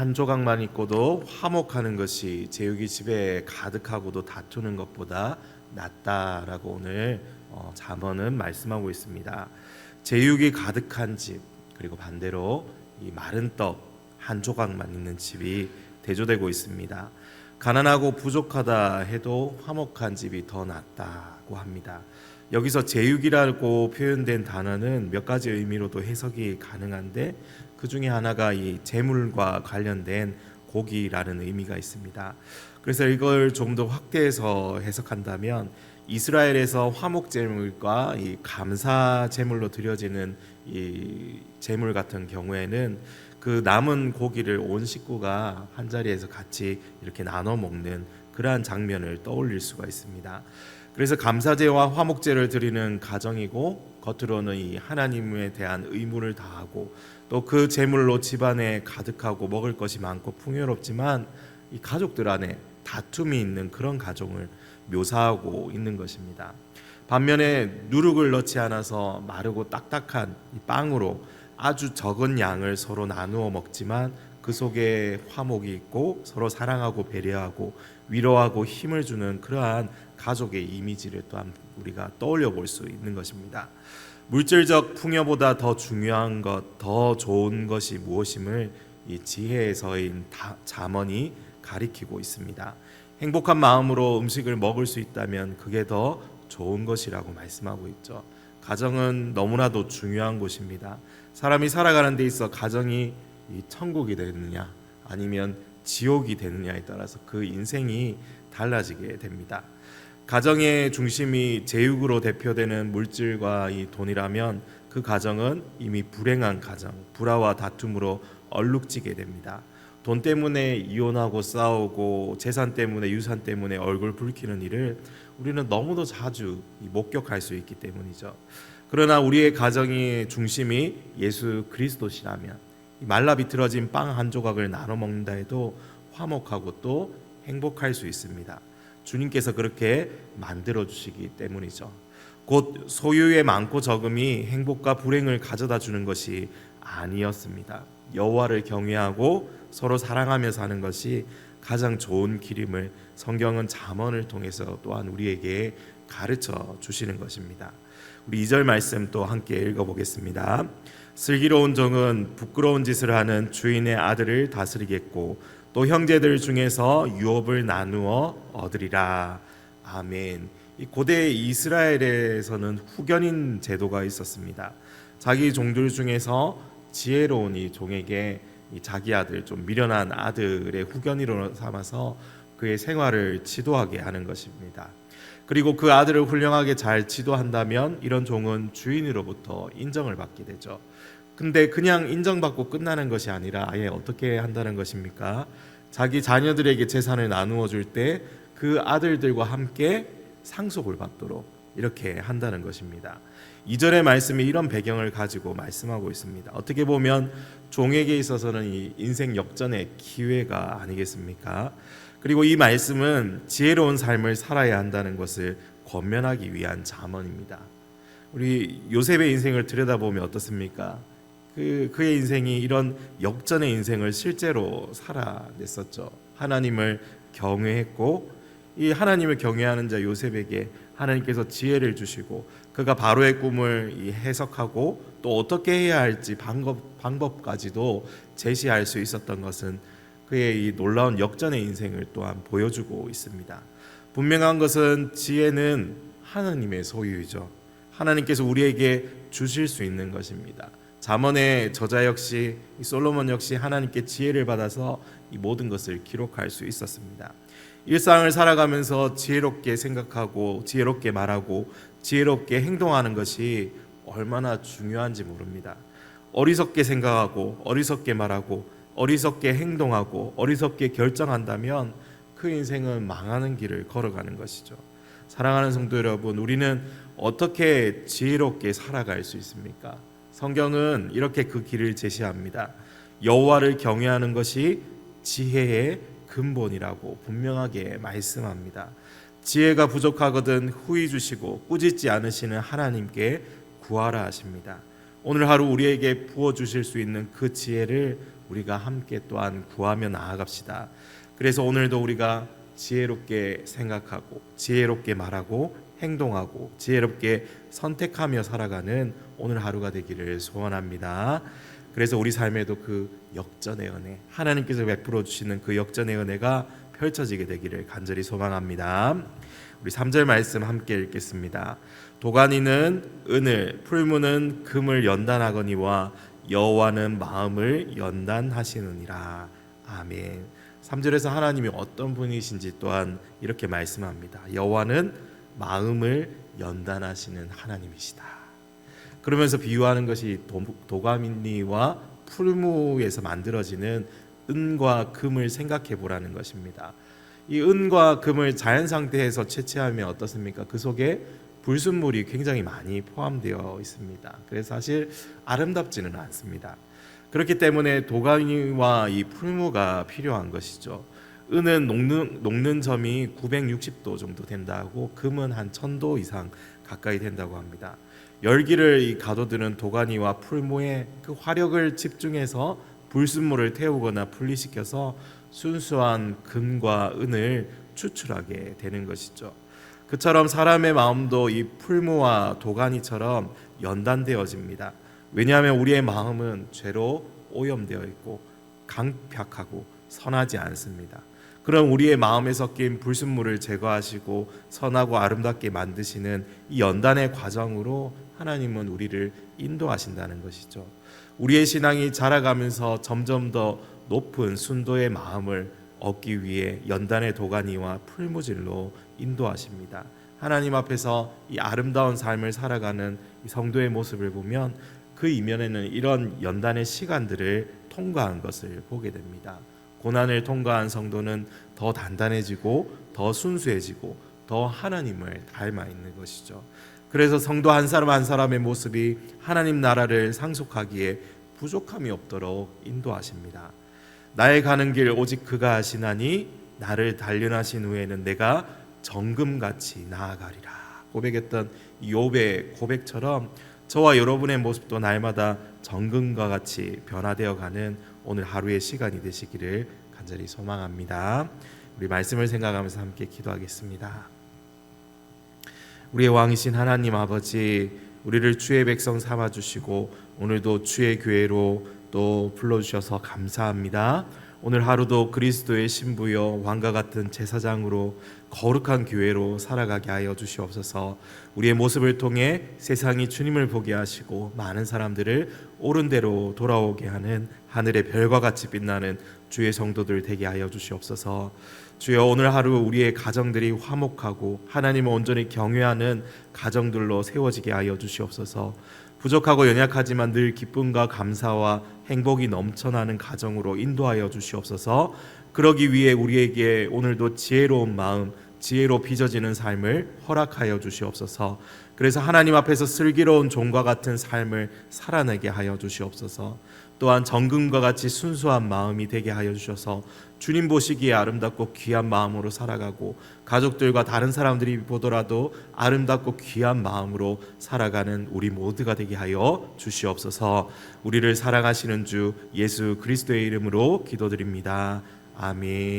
한 조각만 있고도 화목하는 것이 제육이 집에 가득하고도 다투는 것보다 낫다라고 오늘 어, 잠언은 말씀하고 있습니다. 제육이 가득한 집 그리고 반대로 이 마른 떡 한 조각만 있는 집이 대조되고 있습니다. 가난하고 부족하다 해도 화목한 집이 더 낫다고 합니다. 여기서 제육이라고 표현된 단어는 몇 가지 의미로도 해석이 가능한데 그 중에 하나가 이 재물과 관련된 고기라는 의미가 있습니다. 그래서 이걸 조금 더 확대해서 해석한다면 이스라엘에서 화목 제물과 이 감사 제물로 드려지는 이 제물 같은 경우에는 그 남은 고기를 온 식구가 한 자리에서 같이 이렇게 나눠 먹는 그러한 장면을 떠올릴 수가 있습니다. 그래서 감사제와 화목제를 드리는 가정이고 겉으로는 이 하나님에 대한 의무를 다하고 또 그 제물로 집안에 가득하고 먹을 것이 많고 풍요롭지만 이 가족들 안에 다툼이 있는 그런 가정을 묘사하고 있는 것입니다. 반면에 누룩을 넣지 않아서 마르고 딱딱한 이 빵으로 아주 적은 양을 서로 나누어 먹지만 그 속에 화목이 있고 서로 사랑하고 배려하고 위로하고 힘을 주는 그러한 가족의 이미지를 또한 우리가 떠올려 볼 수 있는 것입니다. 물질적 풍요보다 더 중요한 것, 더 좋은 것이 무엇임을 이 지혜에서인 다- 잠언이 가리키고 있습니다. 행복한 마음으로 음식을 먹을 수 있다면 그게 더 좋은 것이라고 말씀하고 있죠. 가정은 너무나도 중요한 곳입니다. 사람이 살아가는 데 있어 가정이 이 천국이 되느냐 아니면 지옥이 되느냐에 따라서 그 인생이 달라지게 됩니다. 가정의 중심이 제육으로 대표되는 물질과 이 돈이라면 그 가정은 이미 불행한 가정, 불화와 다툼으로 얼룩지게 됩니다. 돈 때문에 이혼하고 싸우고 재산 때문에 유산 때문에 얼굴 붉히는 일을 우리는 너무도 자주 이 목격할 수 있기 때문이죠. 그러나 우리의 가정의 중심이 예수 그리스도시라면 이 말라 비틀어진 빵 한 조각을 나눠 먹는다 해도 화목하고 또 행복할 수 있습니다. 주님께서 그렇게 만들어 주시기 때문이죠. 곧 소유의 많고 적음이 행복과 불행을 가져다 주는 것이 아니었습니다. 여호와를 경외하고 서로 사랑하며 사는 것이 가장 좋은 길임을 성경은 잠언을 통해서 또한 우리에게 가르쳐 주시는 것입니다. 우리 2절 말씀 또 함께 읽어 보겠습니다. 슬기로운 종은 부끄러운 짓을 하는 주인의 아들을 다스리겠고 또 형제들 중에서 유업을 나누어 얻으리라. 아멘. 이 고대 이스라엘에서는 후견인 제도가 있었습니다. 자기 종들 중에서 지혜로운 이 종에게 이 자기 아들 좀 미련한 아들의 후견이로 삼아서 그의 생활을 지도하게 하는 것입니다. 그리고 그 아들을 훌륭하게 잘 지도한다면 이런 종은 주인으로부터 인정을 받게 되죠. 근데 그냥 인정받고 끝나는 것이 아니라 아예 어떻게 한다는 것입니까? 자기 자녀들에게 재산을 나누어 줄 때 그 아들들과 함께 상속을 받도록 이렇게 한다는 것입니다. 이절의 말씀이 이런 배경을 가지고 말씀하고 있습니다. 어떻게 보면 종에게 있어서는 이 인생 역전의 기회가 아니겠습니까? 그리고 이 말씀은 지혜로운 삶을 살아야 한다는 것을 권면하기 위한 잠언입니다. 우리 요셉의 인생을 들여다보면 어떻습니까? 그 그의 인생이 이런 역전의 인생을 실제로 살아냈었죠. 하나님을 경외했고 이 하나님을 경외하는 자 요셉에게 하나님께서 지혜를 주시고 그가 바로의 꿈을 이 해석하고 또 어떻게 해야 할지 방법 방법까지도 제시할 수 있었던 것은 그의 이 놀라운 역전의 인생을 또한 보여주고 있습니다. 분명한 것은 지혜는 하나님의 소유이죠. 하나님께서 우리에게 주실 수 있는 것입니다. 잠언의 저자 역시 이 솔로몬 역시 하나님께 지혜를 받아서 이 모든 것을 기록할 수 있었습니다. 일상을 살아가면서 지혜롭게 생각하고 지혜롭게 말하고 지혜롭게 행동하는 것이 얼마나 중요한지 모릅니다. 어리석게 생각하고 어리석게 말하고 어리석게 행동하고 어리석게 결정한다면 그 인생은 망하는 길을 걸어가는 것이죠. 사랑하는 성도 여러분, 우리는 어떻게 지혜롭게 살아갈 수 있습니까? 성경은 이렇게 그 길을 제시합니다. 여호와를 경외하는 것이 지혜의 근본이라고 분명하게 말씀합니다. 지혜가 부족하거든 후히 주시고 꾸짖지 않으시는 하나님께 구하라 하십니다. 오늘 하루 우리에게 부어 주실 수 있는 그 지혜를 우리가 함께 또한 구하며 나아갑시다. 그래서 오늘도 우리가 지혜롭게 생각하고 지혜롭게 말하고 행동하고 지혜롭게 선택하며 살아가는 오늘 하루가 되기를 소원합니다. 그래서 우리 삶에도 그 역전의 은혜, 하나님께서 베풀어 주시는 그 역전의 은혜가 펼쳐지게 되기를 간절히 소망합니다. 우리 3절 말씀 함께 읽겠습니다. 도가니는 은을, 풀무는 금을 연단하거니와 여호와는 마음을 연단하시느니라. 아멘. 3절에서 하나님이 어떤 분이신지 또한 이렇게 말씀합니다. 여호와는 마음을 연단하시는 하나님이시다. 그러면서 비유하는 것이 도, 도가니와 풀무에서 만들어지는 은과 금을 생각해 보라는 것입니다. 이 은과 금을 자연 상태에서 채취하면 어떻습니까? 그 속에 불순물이 굉장히 많이 포함되어 있습니다. 그래서 사실 아름답지는 않습니다. 그렇기 때문에 도가니와 이 풀무가 필요한 것이죠. 은은 녹는, 녹는 점이 960도 정도 된다고 금은 한 1000도 이상 가까이 된다고 합니다. 열기를 이 가도들은 도가니와 풀무에 그 화력을 집중해서 불순물을 태우거나 분리시켜서 순수한 금과 은을 추출하게 되는 것이죠. 그처럼 사람의 마음도 이 풀무와 도가니처럼 연단되어집니다. 왜냐하면 우리의 마음은 죄로 오염되어 있고 강팍하고 선하지 않습니다. 그럼 우리의 마음에 섞인 불순물을 제거하시고 선하고 아름답게 만드시는 이 연단의 과정으로 하나님은 우리를 인도하신다는 것이죠. 우리의 신앙이 자라가면서 점점 더 높은 순도의 마음을 얻기 위해 연단의 도가니와 풀무질로 인도하십니다. 하나님 앞에서 이 아름다운 삶을 살아가는 이 성도의 모습을 보면 그 이면에는 이런 연단의 시간들을 통과한 것을 보게 됩니다. 고난을 통과한 성도는 더 단단해지고 더 순수해지고 더 하나님을 닮아 있는 것이죠. 그래서 성도 한 사람 한 사람의 모습이 하나님 나라를 상속하기에 부족함이 없도록 인도하십니다. 나의 가는 길 오직 그가 하시나니 나를 단련하신 후에는 내가 정금같이 나아가리라 고백했던 욥의 고백처럼 저와 여러분의 모습도 날마다 정금과 같이 변화되어 가는 오늘 하루의 시간이 되시기를 간절히 소망합니다. 우리 말씀을 생각하면서 함께 기도하겠습니다. 우리의 왕이신 하나님 아버지 우리를 주의 백성 삼아 주시고 오늘도 주의 교회로 또 불러 주셔서 감사합니다. 오늘 하루도 그리스도의 신부여 왕과 같은 제사장으로 거룩한 교회로 살아가게 하여 주시옵소서. 우리의 모습을 통해 세상이 주님을 보게 하시고 많은 사람들을 옳은 대로 돌아오게 하는 하늘의 별과 같이 빛나는 주의 성도들 되게 하여 주시옵소서. 주여 오늘 하루 우리의 가정들이 화목하고 하나님을 온전히 경외하는 가정들로 세워지게 하여 주시옵소서. 부족하고 연약하지만 늘 기쁨과 감사와 행복이 넘쳐나는 가정으로 인도하여 주시옵소서. 그러기 위해 우리에게 오늘도 지혜로운 마음, 지혜로 빚어지는 삶을 허락하여 주시옵소서. 그래서 하나님 앞에서 슬기로운 종과 같은 삶을 살아내게 하여 주시옵소서. 또한 정금과 같이 순수한 마음이 되게 하여 주셔서 주님 보시기에 아름답고 귀한 마음으로 살아가고 가족들과 다른 사람들이 보더라도 아름답고 귀한 마음으로 살아가는 우리 모두가 되게 하여 주시옵소서. 우리를 사랑하시는 주 예수 그리스도의 이름으로 기도드립니다. 아멘.